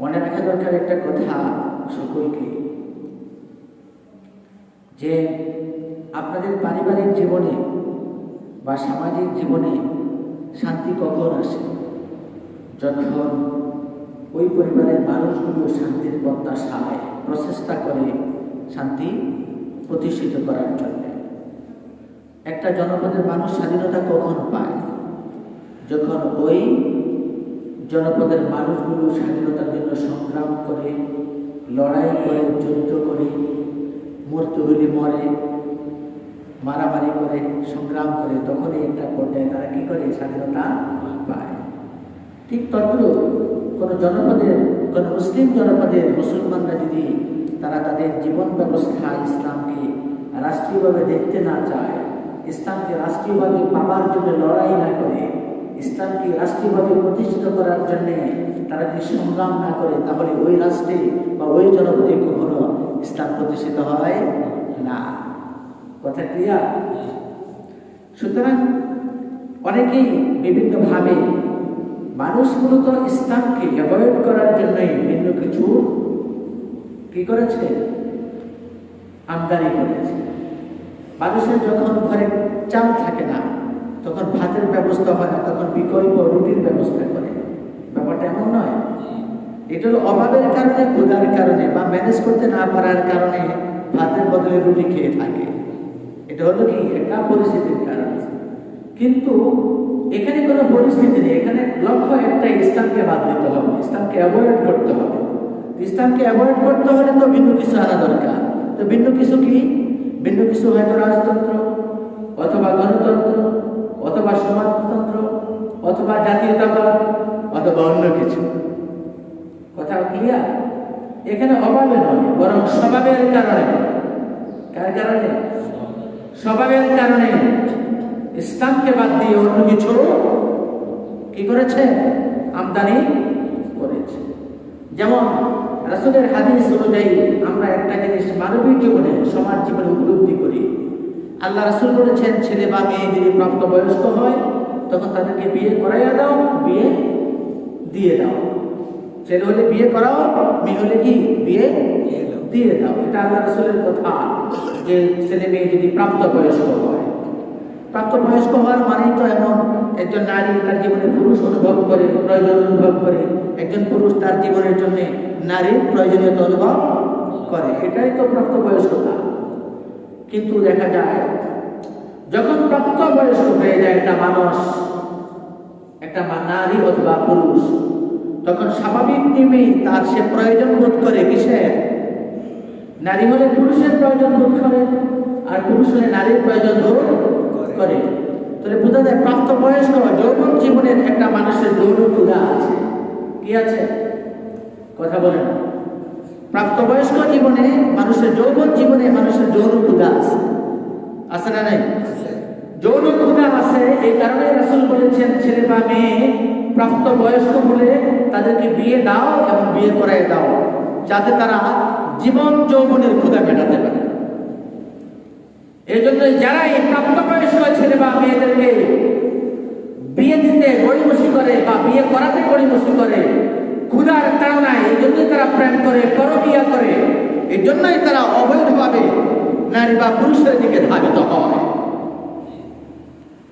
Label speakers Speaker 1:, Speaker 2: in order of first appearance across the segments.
Speaker 1: মনে রাখা দরকার একটা কথা সকলকে, যে আপনাদের পারিবারিক জীবনে বা সামাজিক জীবনে শান্তি কখন আসে? যখন ওই পরিবারের মানুষগুলো শান্তির প্রত্যাশায় প্রচেষ্টা করে শান্তি প্রতিষ্ঠিত করার জন্য। একটা জনপদের মানুষ স্বাধীনতা কখন পায়? যখন ওই জনপদের মানুষগুলো স্বাধীনতার জন্য সংগ্রাম করে, লড়াই করে, যুদ্ধ করে, মরতে হইলে মরে, মারামারি করে, সংগ্রাম করে, তখনই একটা পর্যায়ে তারা কি করে? স্বাধীনতা পায়। ঠিক তদ্রুপ কোনো জনপদের, কোনো মুসলিম জনপদের মুসলমানরা যদি তারা তাদের জীবন ব্যবস্থা ইসলামকে রাষ্ট্রীয়ভাবে দেখতে না চায়, ইসলামকে রাষ্ট্রীয়ভাবে পাবার জন্য লড়াই না করে ইসলামকে রাষ্ট্রীয়ভাবে প্রতিষ্ঠিত করার জন্যে তারা যদি সংগ্রাম না করে, তাহলে ওই রাষ্ট্রে বা ওই জনপদে কখনো ইসলাম প্রতিষ্ঠিত হয় না। কথা ক্লিয়ার সুতরাং অনেকেই বিভিন্নভাবে মানুষ মূলত ইসলামকে অ্যাভয়েড করার জন্যই ভিন্ন কিছু কি করেছে? আমদানি করেছে। মানুষের যখন ঘরে চাল থাকে না তখন ভাতের ব্যবস্থা হয় না, তখন বিকল্প রুটির ব্যবস্থা করে। ব্যাপারটা এমন নয়। এটা হলো অভাবের কারণে, ক্ষুধার কারণে বা ম্যানেজ করতে না পারার কারণে ভাতের বদলে রুটি খেয়ে থাকে। এটা হলো কি? একটা পরিস্থিতির কারণে। কিন্তু এখানে কোনো পরিস্থিতি নেই। এখানে লক্ষ্য একটা ইসলামকে বাদ দিতে হবে, ইসলামকে অ্যাভয়েড করতে হবে। ইসলামকে অ্যাভয়েড করতে হলে তো ভিন্ন কিছু আনা দরকার। তো ভিন্ন কিছু কি? ভিন্ন কিছু হয়তো রাজতন্ত্র অথবা গণতন্ত্র। অথবা সমাজতন্ত্র, অথবা জাতীয়তাবাদ, অথবা অন্য কিছু। কথা ক্লিয়ার এখানে অভাবে নয়, বরং স্বভাবের কারণে। কার কারণে? স্বভাবের কারণে। ইসলামকে বাদ দিয়ে অন্য কিছু কি করেছে? আমদানি করেছে। যেমন রাসুলের হাদিস অনুযায়ী আমরা একটা জিনিস মানবিক জীবনে, সমাজ জীবনে উপলব্ধি করি। আল্লাহ রাসুল বলেছেন, ছেলে বা মেয়ে যদি প্রাপ্তবয়স্ক হয়, তখন তাদেরকে বিয়ে করাইয়া দাও, বিয়ে দিয়ে দাও। ছেলে হলে বিয়ে করাও, মেয়ে হলে কি? বিয়ে দিয়ে দাও। এটা আল্লাহ রাসুলের কথা যে ছেলে মেয়ে যদি প্রাপ্তবয়স্ক হয়। প্রাপ্তবয়স্ক হওয়ার মানেই তো এমন, একজন নারী তার জীবনে পুরুষ অনুভব করে, প্রয়োজন অনুভব করে। একজন পুরুষ তার জীবনের জন্য নারীর প্রয়োজনীয়তা অনুভব করে। এটাই তো প্রাপ্তবয়স্কতা। কিন্তু দেখা যায় যখন প্রাপ্তবয়স্ক হয়ে যায় একটা মানুষ একটা নারী অথবা পুরুষ তখন স্বাভাবিক নিয়মেই তার সে প্রয়োজন বোধ করে কিসের? নারী হলে পুরুষের প্রয়োজন বোধ করে আর পুরুষ হলে নারীর প্রয়োজন বোধ করে। তাহলে বোঝা যায় প্রাপ্ত প্রাপ্তবয়স্ক যৌবন জীবনের একটা মানুষের যৌন ক্ষুধা আছে। কি আছে? কথা বলেন। প্রাপ্তবয়স্ক জীবনে মানুষের যৌবন জীবনে মানুষের যৌন ক্ষুধা আছে। আছে না নাই? যৌন ক্ষুধা আছে এই কারণে রাসূল বলেছেন ছেলে বা মেয়ে প্রাপ্ত বয়স্ক হলে তাদেরকে বিয়ে দাও এবং বিয়ে করাই দাও যাতে তারা জীবন যৌবনের ক্ষুধা মেটাতে পারে। এই জন্য যারা এই প্রাপ্তবয়স্ক ছেলে বা মেয়েদেরকে বিয়ে দিতে গড়িমসি করে বা বিয়ে করাতে গড়িমসি করে ক্ষুধার তাড়নায় এই জন্যই তারা প্রেম করে পরবিয়া করে। এই জন্যই তারা অবৈধভাবে নারী বা পুরুষের দিকে ধাবিত হয়।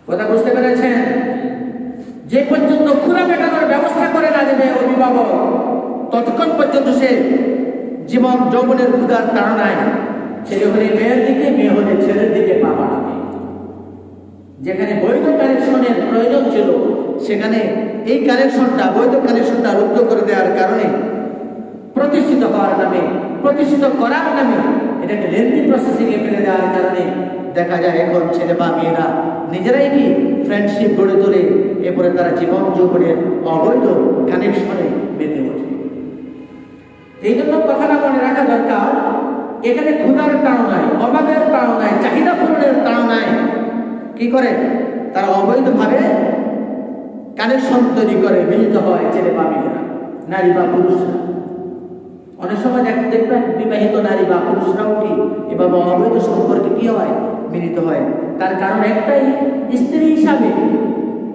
Speaker 1: কথা বুঝতে পেরেছেন? যে পর্যন্ত ক্ষুধা মেটানোর ব্যবস্থা করে না দেবে অভিভাবক, ততক্ষণ পর্যন্ত সে জীবন যৌবনের ক্ষুধার তাড়নায় ছেলে হলে মেয়ের দিকে, মেয়ে হলে ছেলের দিকে পা বাড়াবে। যেখানে বৈধ কানেকশনের প্রয়োজন ছিল, সেখানে এই কানেকশনটা বৈধ কানেকশনটা রুদ্ধ করে দেওয়ার কারণে প্রতিষ্ঠিত হওয়ার নামে, প্রতিষ্ঠিত করার নামে এটাকে লেন্দি প্রসেসিংয়ে ফেলে দেওয়ার কারণে দেখা যায় এখন ছেলে বা মেয়েরা নিজেরাই কি ফ্রেন্ডশিপ গড়ে তোলে, এরপরে তারা জীবন যৌবনের অবৈধ কানেকশনে মেতে ওঠে। এই জন্য কথাটা মনে রাখা দরকার, এখানে ক্ষুধার তাড়নায় অভাবের তাড়নায়, চাহিদা পূরণের তাড়নায় কি করে? তারা অবৈধভাবে কানেকশন তৈরি করে, মিলিত হয় ছেলে বা মেয়েরা, নারী বা পুরুষরা। অনেক সময় দেখ- দেখবেন বিবাহিত নারী বা পুরুষরাও কি, এভাবে অবৈধ সম্পর্কে কি হয়? মিলিত হয়। তার কারণ একটাই, স্ত্রী হিসাবে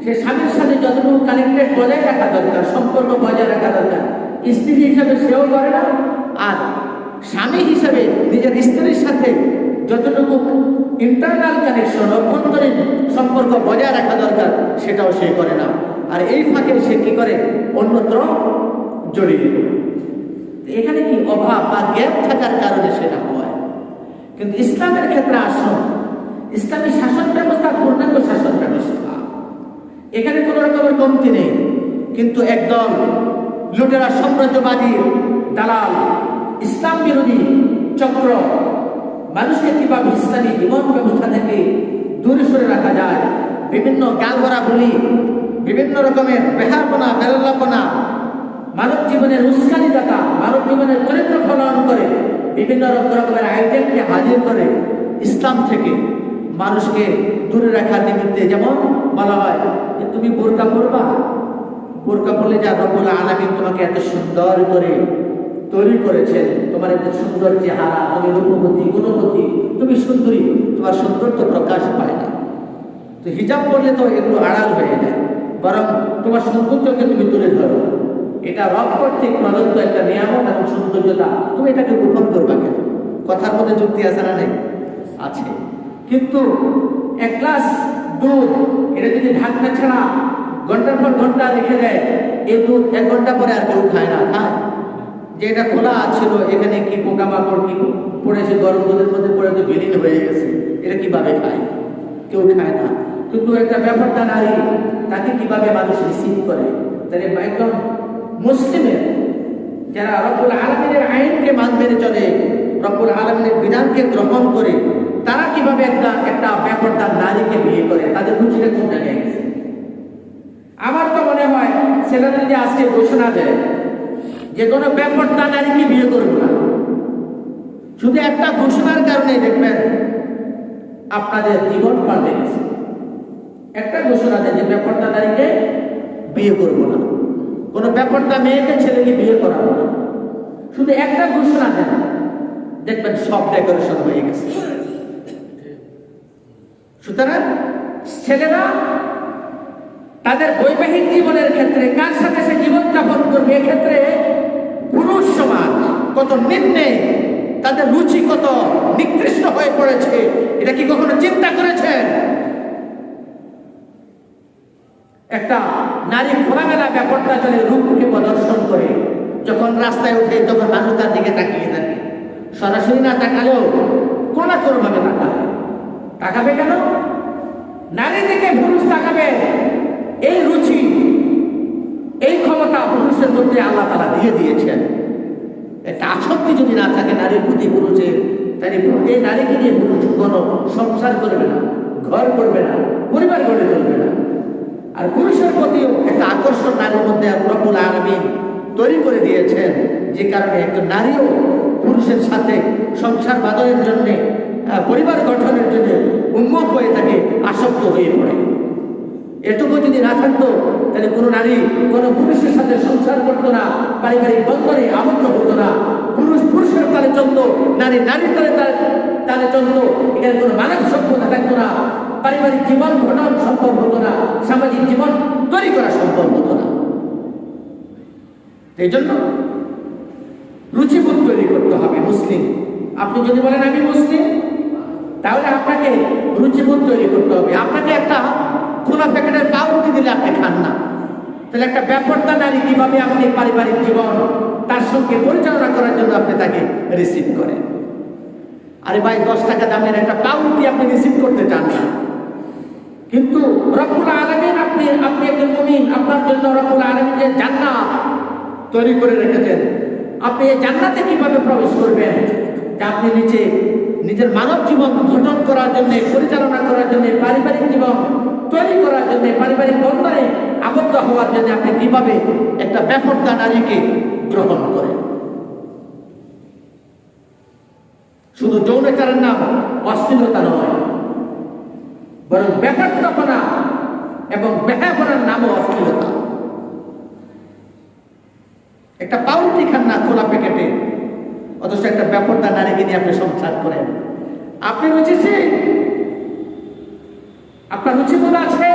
Speaker 1: সে স্বামীর সাথে যতটুকু কানেক্টেড বজায় রাখা দরকার, সম্পর্ক বজায় রাখা দরকার, স্ত্রী হিসাবে সেও করে না। আর স্বামী হিসাবে নিজের স্ত্রীর সাথে যতটুকু ইন্টারনাল কানেকশন অভ্যন্তরীণ সম্পর্ক বজায় রাখা দরকার, সেটাও সে করে না। আর এই ফাঁকে সে কি করে? অন্যত্র জড়িয়ে এখানে কি অভাব বা গ্যাপ থাকার কারণে সেটা হয়? কিন্তু ইসলামের ক্ষেত্রে আসুন, ইসলামী শাসন ব্যবস্থা, পূর্ণাঙ্গ শাসন ব্যবস্থা। এখানে কোনো রকমের কমতি নেই, কিন্তু একদল লুটেরা সাম্রাজ্যবাদী, দালাল, ইসলাম বিরোধী চক্র মানুষকে কীভাবে ইসলামী জীবন ব্যবস্থা থেকে দূরে সরে রাখা যায়, বিভিন্ন গালগড়া বলি, বিভিন্ন রকমের বেহাপনা বেরল্লাপনা মানব জীবনের উস্কানিদাতা, মানব জীবনের চরিত্র ফলন করে, বিভিন্ন রকম রকমের আইটেমকে হাজির করে ইসলাম থেকে মানুষকে দূরে রাখার নিমিত্তে যেমন বলা হয় যে তুমি বোরকা পরবা, বোরকা পড়লে যা রব্বুল আলামিন তোমাকে এত সুন্দর করে তৈরি করেছেন তোমার এত সুন্দর চেহারা তুমি রূপবতী গুণবতী তুমি সুন্দরী, তোমার সৌন্দর্য প্রকাশ পায় না। তো হিজাব করলে তো এগুলো আড়াল হয়ে যায়, বরং তোমার সৌন্দর্যকে তুমি তুলে ধরো। এটা রব কর্তৃক প্রদত্ত একটা নিয়ামত এবং সৌন্দর্যতা, তুমি এটাকে গোপন করবা কেন? কথার মধ্যে যুক্তি আছে না নেই? আছে। কিন্তু এক গ্লাস দুধ, এটা যদি ঢাকনা ছাড়া ঘণ্টার পর ঘণ্টা রেখে দেয় এই দুধ এক ঘণ্টা পরে আর কেউ খায় না, খায়? যে এটা খোলা ছিল, এখানে কি পোকামাকড়, কি পড়েছে, গরম দুধের মধ্যে পড়ে তো বিলীন হয়ে গেছে, এটা কীভাবে খায়? কেউ খায় না। কিন্তু একটা ব্যাপারটা নারী তাকে কীভাবে মানুষ রিসিভ করে? তাহলে একদম মুসলিমের, যারা রব্বুল আলমিনের আইনকে মান মেনে চলে, রব্বুল আলমিনের বিধানকে গ্রহণ করে, তারা কীভাবে একটা একটা ব্যাপারটা নারীকে বিয়ে করে? তাদের রুচিটা কোন জায়গায় গেছে? আমার তো মনে হয়, ছেলেরা যদি আজকে ঘোষণা দেয় যে কোনো ব্যাপারটা নারীকে বিয়ে করব না। শুধু একটা ঘোষণার কারণে দেখবেন আপনাদের জীবন পাল্টে গেছে। একটা ঘোষণা দেয় যে ব্যাপারটা নারীকে বিয়ে করব না। কোনো ব্যাপারটা মেয়েকে ছেলেকে বিয়ে করাবো না। শুধু একটা ঘোষণা দেন, দেখবেন সব ডেকোরেশন হয়ে গেছে। সুতরাং ছেলেরা তাদের বৈবাহিক জীবনের ক্ষেত্রে কার সাথে সে জীবন যাপন করবে? এক্ষেত্রে পুরুষ সমাজ কত নিম্নে, তাদের রুচি কত নিকৃষ্ট হয়ে পড়েছে, এটা কি কখনো চিন্তা করেছেন? একটা নারী খোলামেলা ব্যাপারটা চলে রূপকে প্রদর্শন করে, যখন রাস্তায় উঠে তখন মানুষ তার দিকে তাকিয়ে থাকে। সরাসরি না তাকালেও কোনা ভাবে তাকাবে তাকাবে কেন? নারী দিকে পুরুষ তাকাবে। এই রুচি, এই ক্ষমতা পুরুষের মধ্যে আল্লাহ তারা দিয়ে দিয়েছেন। একটা আসক্তি যদি না থাকে, নারীর প্রতি পুরুষের, তাহলে এই নারীকে নিয়ে পুরুষ কোনো সংসার করবে না, ঘর করবে না, পরিবার গড়ে তুলবে না। আর পুরুষের প্রতিও একটা আকর্ষণ নারীর মধ্যে রবুল আলমিন তৈরি করে দিয়েছেন, যে কারণে একটা নারীও পুরুষের সাথে সংসার বাদনের জন্যে পরিবার গঠনের জন্য উন্মুখ হয়ে থাকে আসক্ত হয়ে পড়ে। এটুকু যদি না থাকতো, তাহলে কোনো নারী কোনো পুরুষের সাথে সংসার করতো না, পারিবারিক বন্ধনে আবদ্ধ হতো না। পুরুষ পুরুষের তালে চলতো, নারী নারীর তালে তালে চলতো, এখানে কোনো মানব সভ্যতা থাকতো না, পারিবারিক জীবন ঘটন সম্ভব হতো না, সামাজিক জীবন তৈরি করা সম্ভব হতো না। এই জন্য রুচিবোধ তৈরি করতে হবে মুসলিম। আপনি যদি বলেন, আমি মুসলিম, তাহলে আপনাকে রুচিবোধ তৈরি করতে হবে। আপনাকে একটা খোলা প্যাকেটের পাউরুটি দিলে আপনি খান না। তাহলে একটা ব্যাপারটা নারী কীভাবে আপনি পারিবারিক জীবন, তার সঙ্গে পরিচালনা করার জন্য আপনি তাকে রিসিভ করেন। আরে ভাই, দশ টাকা দামের একটা পাউরুটি আপনি রিসিভ করতে চান না। কিন্তু রব্বুল আলমিন আপনি আপনি একজন মুমিন, আপনার জন্য রব্বুল আলমিন যে তৈরি করে রেখেছেন। আপনি এই জান্নাতে কীভাবে প্রবেশ করবেন? যে আপনি নিচে নিজের মানব জীবন গঠন করার জন্য, পরিচালনা করার জন্য, পারিবারিক জীবন তৈরি করার জন্য, পারিবারিক বন্ধনে আবদ্ধ হওয়ার জন্য আপনি কীভাবে একটা ব্যাপারটা নারীকে গ্রহণ করেন? শুধু যৌনাচারের নাম অশ্লীলতা নয়, বরং ব্যাপারটাপনা এবং ব্যাহাপনার নামও অশ্লীলতা। একটা পাউরুটি খান না, খোলা প্যাকেটে, অথচ একটা ব্যাপারটা নারীকে নিয়ে আপনি সংসার করেন। আপনি বুঝেছি আপনার রুচি বোধ আছে?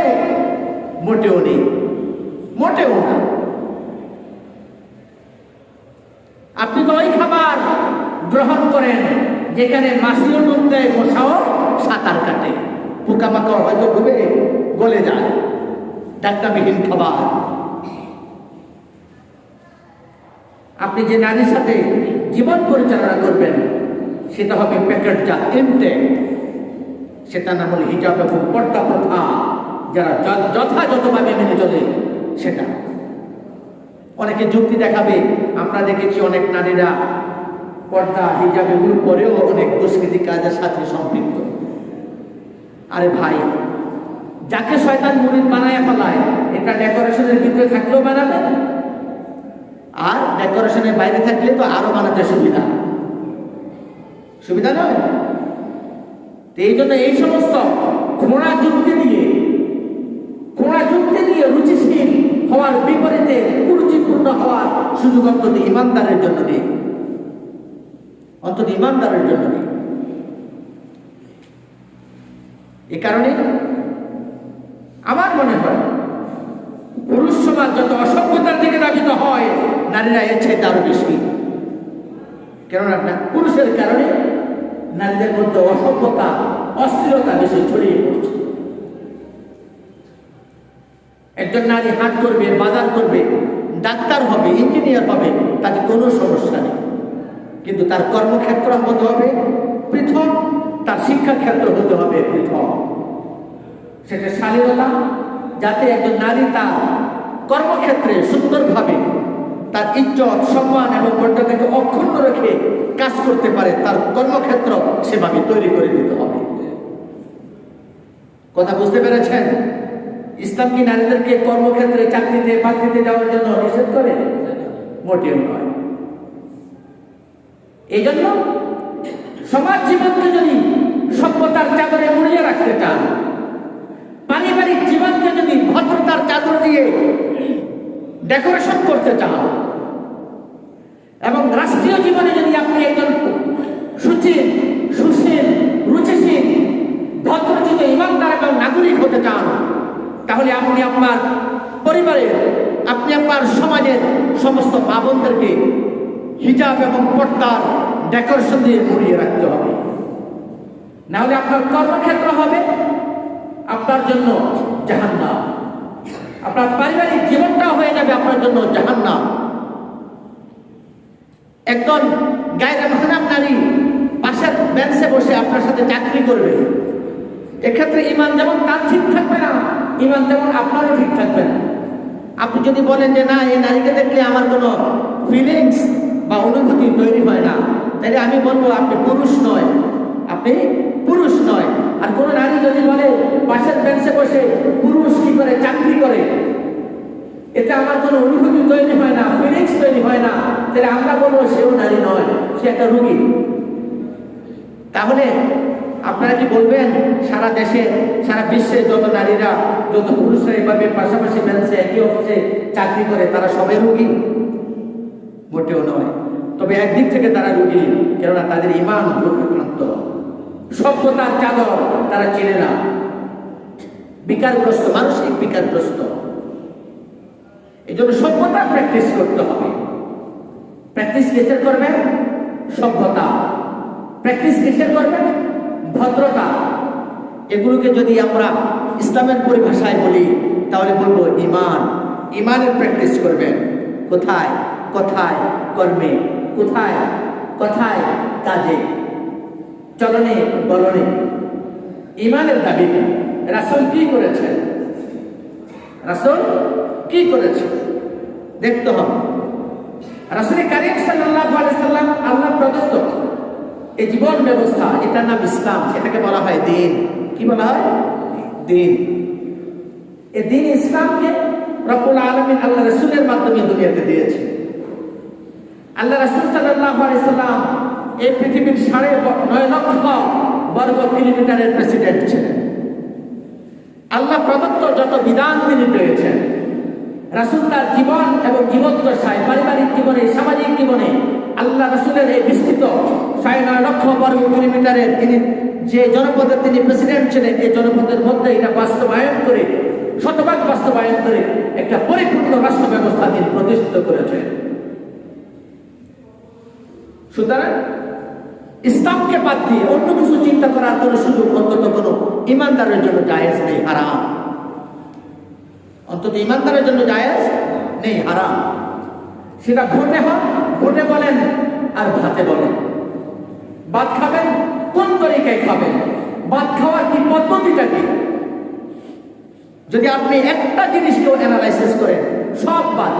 Speaker 1: মোটেও নেই। মোটেও না। আপনি তো ওই খাবার গ্রহণ করেন যেখানে মাছিও ডুব দেয়, মশাও সাঁতার কাটে। পোকামাকড় হয়তো ডুবে গলে যায়। ডাক্তারবিহীন খাবার। আপনি যে নারীর সাথে জীবন পরিচালনা করবেন, সেটা হবে প্যাকেটজাত ইনটেক সেটা না হল হিজাব এবং পর্দা প্রথা। যারা যথাযথভাবে মেনে চলে, সেটা। অনেকে যুক্তি দেখাবে, আমরা দেখেছি অনেক নারীরা পর্দা, হিজাব এগুলো পরেও অনেক দুষ্কৃতি কাজের সাথে সম্পৃক্ত। আরে ভাই, যাকে শয়তান মুরিদ বানায় ফেলায়, এটা ডেকোরেশনের ভিতরে থাকলেও বানাবে। আর ডেকোরেশনের বাইরে থাকলে তো আরও বানাতে সুবিধা। সুবিধা নয়? এই জন্য এই সমস্ত ঘোড়া যুক্তি দিয়ে, ঘোড়া যুক্তি দিয়ে রুচিশীল হওয়ার বিপরীতে কুরুচিপূর্ণ হওয়ার সুযোগ অন্তত ইমানদারের জন্য নেই। অন্তত ইমানদারের জন্য নেই। এ কারণে আমার মনে হয়, পুরুষ সমাজ যত অসভ্যতার দিকে দাবিত হয়, নারীরা এর চাইতে আরও বেশি। কেননা, পুরুষের কারণে নারীদের মধ্যে অসভ্যতা, অস্থিরতা বেশি ছড়িয়ে পড়ছে। একজন নারী হাট করবে, বাজার করবে, ডাক্তার হবে, ইঞ্জিনিয়ার হবে, তাতে কোনো সমস্যা নেই। কিন্তু তার কর্মক্ষেত্র হতে হবে পৃথক, তার শিক্ষাক্ষেত্র হতে হবে পৃথক। সেটা শালীনতা, যাতে একজন নারী তার কর্মক্ষেত্রে সুন্দরভাবে তার ইজ্জত, সম্মান এবং মর্যাদাকে অক্ষুণ্ণ রেখে কাজ করতে পারে, তার কর্মক্ষেত্র সেভাবে তৈরি করে দিতে হবে। কথা বুঝতে পেরেছেন? ইসলাম কি নারীদেরকে কর্মক্ষেত্রে চাকরিতে, বাকরিতে যাওয়ার জন্য নিষেধ করে? মোটেও নয়। এই জন্য সমাজ জীবনকে যদি সভ্যতার চাদরে মুড়িয়ে রাখতে চান, পারিবারিক জীবনকে যদি ভদ্রতার চাদর দিয়ে ডেকোরেশন করতে চান এবং রাষ্ট্রীয় জীবনে যদি আপনি একজন সুচির, সুশীল, রুচিশীল, ভদ্রচিত ইমানদার এবং নাগরিক হতে চান, তাহলে আপনি আপনার পরিবারের, আপনি আপনার সমাজের সমস্ত মা বোনদেরকে হিজাব এবং পর্দার ডেকোরেশন দিয়ে মুড়িয়ে রাখতে হবে। নাহলে আপনার কর্মক্ষেত্র হবে আপনার জন্য জাহান্নাম। আপনার পারিবারিক জীবনটাও হয়ে যাবে আপনার জন্য জাহান্নাম। একজন গায়ের মহানাম নারী পাশের বেঞ্চে বসে আপনার সাথে চাকরি করবে। এক্ষেত্রে ইমান যেমন তার ঠিক থাকবে না, ইমান তেমন আপনারও ঠিক থাকবে না। আপনি যদি বলেন যে, না, এই নারীকে দেখলে আমার কোনো ফিলিংস বা অনুভূতি তৈরি হয় না, তাহলে আমি বলব, আপনি পুরুষ নয়, আপনি পুরুষ নয়। আর কোনো নারী যদি বলে পাশের বেঞ্চে বসে পুরুষ কি করে চাকরি করে এতে আমার কোনো অনুভূতি তৈরি হয় না ফিলিংস তৈরি হয় না। তাহলে আমরা বলব, সেও নারী নয়, সে একটা রুগী। তাহলে আপনারা কি বলবেন, সারা দেশে, সারা বিশ্বে যত নারীরা, যত পুরুষরা এভাবে পাশাপাশি বেঞ্চে, একই অফিসে চাকরি করে, তারা সবাই রুগী? মোটেও নয়। তবে একদিক থেকে তারা রুগী, কেননা তাদের ইমান দুর্ভাক্রান্ত সভ্যতার চাদর তারা চেনে না। বিকারগ্রস্ত, মানসিক বিকারগ্রস্ত। এই জন্য সভ্যতা প্র্যাকটিস করতে হবে। প্র্যাকটিস কিসের করবেন? সভ্যতা। প্র্যাকটিস কিসের করবেন? ভদ্রতা। এগুলোকে যদি আমরা ইসলামের পরিভাষায় বলি, তাহলে বলব ইমান ইমানের প্র্যাকটিস করবেন। কোথায়? কোথায়, কর্মে। কোথায়? কোথায়, কাজে। চলনে, বলনে। ইমানের দাবিটা রাসুল কি করেছেন? রাসুল কি করেছে? দেখতে হবে। রাসুল কারিম সাল্লাহ সাল্লাম আল্লাহ প্রদত্ত এই জীবন ব্যবস্থা, এটার নাম ইসলাম, এটাকে বলা হয় দিন। কি বলা হয়? দিন। এই দিন ইসলামকে রব্বুল আলমিন আল্লাহ রসুলের মাধ্যমে দুনিয়াতে দিয়েছে। আল্লাহ রসুল সাল্লাহ সাল্লাম এই পৃথিবীর সাড়ে নয় লক্ষ বর্গ কিলোমিটারের প্রেসিডেন্ট ছিলেন। আল্লাহ প্রদত্ত যত বিধান তিনি পেয়েছেন রাসুল তার জীবন এবং জীবদ্দশায় পারিবারিক জীবনে, সামাজিক জীবনে আল্লাহ রাসুলের এই বিস্তৃত সাড়ে নয় লক্ষ বর্গ কিলোমিটারের তিনি যে জনপদের তিনি প্রেসিডেন্ট ছিলেন, এই জনপদের মধ্যে এটা বাস্তবায়ন করে, শতভাগ বাস্তবায়ন করে একটা পরিপূর্ণ রাষ্ট্র ব্যবস্থা তিনি প্রতিষ্ঠিত করেছেন। সুতরাং ইসলামকে বাদ দিয়ে অন্য কিছু চিন্তা করার কোনো সুযোগ অন্তত কোনো ইমানদারের জন্য জায়েজ নেই, হারাম। অন্তত ইমানদারের জন্য জায়েজ? নেই, হারাম। সেটা ভোটে হোক ভোটে বলেন আর ভাতে বলেন। ভাত খাবেন, কোন তরিকায় খাবেন? ভাত খাওয়ার কি পদ্ধতিটা কি? যদি আপনি একটা জিনিসকেও অ্যানালাইসিস করেন, সব বাদ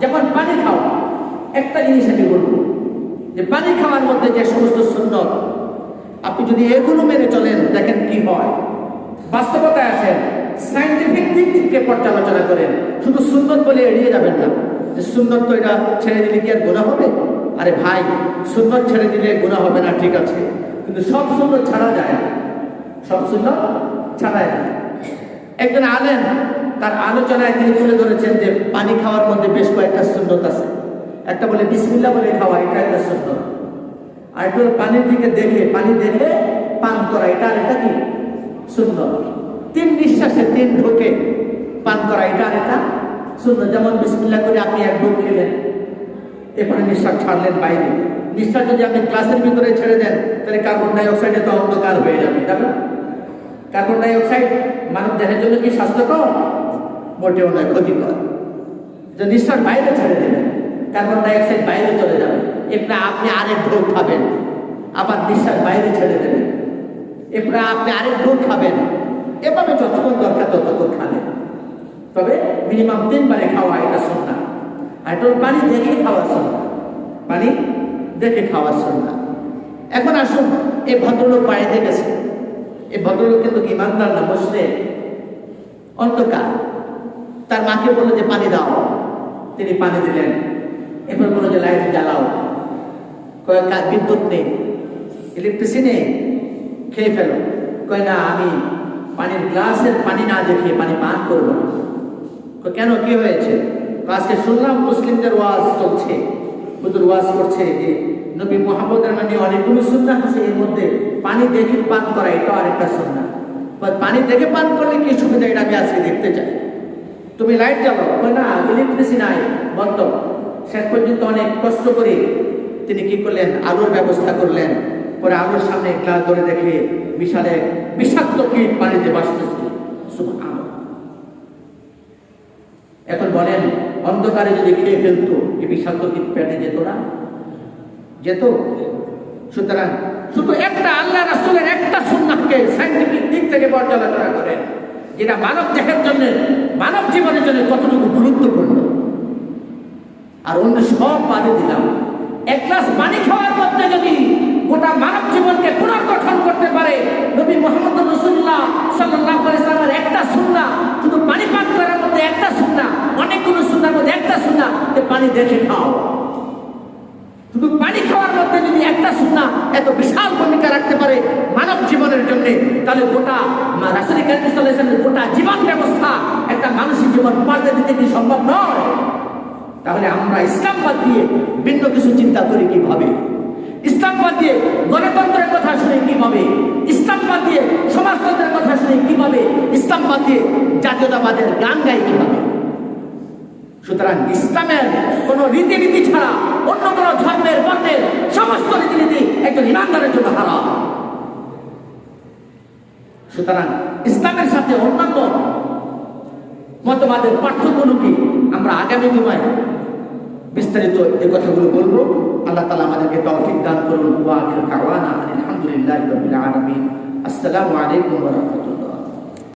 Speaker 1: যেমন পানি খাওয়া, একটা জিনিস আমি বলব, যে পানি খাওয়ার মধ্যে যে সমস্ত সুন্দর আপনি যদি এগুলো মেনে চলেন, দেখেন কি হয়। বাস্তবতায় আসেন সাইন্টিফিক দিক থেকে পর্যালোচনা করেন, শুধু সুন্দর বলে এড়িয়ে যাবেন না। যে সুন্দর তো এটা ছেড়ে দিলে কি আর গোনা হবে? আরে ভাই সুন্দর ছেড়ে দিলে গোনা হবে না, ঠিক আছে। কিন্তু সব সুন্দর ছাড়া যায় না। সব সুন্দর ছাড়া যায় একজন আলেন তার আলোচনায় তিনি তুলে ধরেছেন যে পানি খাওয়ার মধ্যে বেশ কয়েকটা সুন্নত আছে। একটা বলে বিসমিল্লা বলে খাওয়া, এটা একটা সুন্নত। আর একটু পানির দিকে দেখে, পানি দেখে পান করা, এটা আর একটা কি? সুন্দর তিন নিঃশ্বাসে তিন ঢোকে পান করা, এটা একটা সুন্দর, যেমন বিসমিল্লা করে আপনি এক ঢোক খেলেন। এরপরে নিঃশ্বাস ছাড়লেন বাইরে। নিঃশ্বাস যদি আপনি ক্লাসের ভিতরে ছেড়ে দেন, তাহলে কার্বন ডাই অক্সাইডে তো অন্ধকার হয়ে যাবে তাই না? কার্বন ডাই অক্সাইড মানব দেহের জন্য কি স্বাস্থ্যকর? মোটেও নয়, ক্ষতিকর। যে নিঃশ্বাস বাইরে ছেড়ে দেবেন কার্বন ডাইঅক্সাইড বাইরে চলে যাবে। এরপরে আপনি আরেক ঢোক খাবেন, আবার নিঃশ্বাস বাইরে ছেড়ে দেবেন। এরপরে আপনি আরেক ঢোক খাবেন এভাবে যতক্ষণ দরকার ততক্ষণ খাবেন তবে মিনিমাম তিনবারে খাওয়া এটা শুননা আর এটা পানি দেখে খাওয়ার শুননা পানি দেখে খাওয়ার শুননা এখন আসুন, এই ভদ্রলোক বাড়িতে গেছে এই ভদ্রলোক কিন্তু ইমানদার না বসলে অন্ধকার। তার মাকে বলল যে, পানি দাও। তিনি পানি দিলেন। এরপর বলল যে, লাইট জ্বালাও। কয়েক বিদ্যুৎ নেই? ইলেকট্রিসিটি নেই। খেয়ে ফেলো। কয়, না, আমি গ্লাসের পানি না দেখে পানি পান করব না। কয়, কেন? কি হয়েছে? আজকে শুনলাম মুসলিমদের ওয়াজ চলছে। হুজুর ওয়াজ করছে যে নবী মোহাম্মদের মানে অনেকগুলো সুন্নাহ আছে এর মধ্যে পানি দেখে পান করা এটা আরেকটা কয়, পানি দেখে পান করলে কি সুবিধা? এটা আমি আজকে দেখতে চাই। তুমি লাইট জ্বালো কয় না ইলেকট্রিসি নাই বন্ধ। শেষ পর্যন্ত অনেক কষ্ট করে তিনি কি করলেন? আলোর ব্যবস্থা করলেন। পরে আলোর সামনে গ্লাস ধরে দেখে বিশালে বিষাক্ত কীট পানিতে সুবহানাল্লাহ। এখন বলেন, অন্ধকারে যদি খেয়ে ফেলতো, এই বিষাক্ত কীট পেটে যেত না? যেত। সুতরাং শুধু একটা আল্লাহ রাসূলের একটা সুন্নাহকে সাইন্টিফিক দিক থেকে পর্যালোচনা করেন যেটা মানব দেহের জন্য, মানব জীবনের জন্য কতটুকু গুরুত্বপূর্ণ। আর অন্য সব বাদে দিলাম। এক গ্লাস পানি খাওয়ার মধ্যে যদি গোটা মানব জীবনকে পুনর্গঠন করতে পারে। নবী মোহাম্মদ রসুল্লাহ সাল্লাহ ইসলামের একটা সুন্না শুধু পানি পান করার মধ্যে একটা সুন্না অনেকগুলো সুন্নার মধ্যে একটা সুন্না পানি দেখে খাও। শুধু পানি খাওয়ার মধ্যে যদি একটা সুন্না এত বিশাল ভূমিকা রাখতে পারে মানব জীবনের জন্য, তাহলে গোটা রাসায়নিক গোটা জীবন ব্যবস্থা একটা মানসিক জীবন পাল্টে দিতে কি সম্ভব নয়? তাহলে আমরা ইসলাম বাদ দিয়ে ভিন্ন কিছু চিন্তা করি কীভাবে? ইসলাম বাদ দিয়ে গণতন্ত্রের কথা শুনে কীভাবে ইসলাম বাদ দিয়ে সমাজতন্ত্রের কথা শুনে কীভাবে ইসলাম বাদ দিয়ে জাতীয়তাবাদের গান গাই কীভাবে সুতরাং ইসলামের কোন রীতিনীতি ছাড়া অন্য কোন ধর্মের, বর্ণের সমস্ত রীতিনীতি একজন ইমানদারের জন্য হারাম। সুতরাং ইসলামের সাথে অন্যান্য মতবাদের পার্থক্যগুলো কি? আমরা আগামী সময় বিস্তারিত এ কথাগুলো বলব। আল্লাহ তালা আমাদেরকে তৌফিক দান করুন। ওয়া আখির কাওয়ানা আলহামদুলিল্লাহি রাব্বিল আলামিন। আসসালামু আলাইকুম রাহমাতুল্লাহ।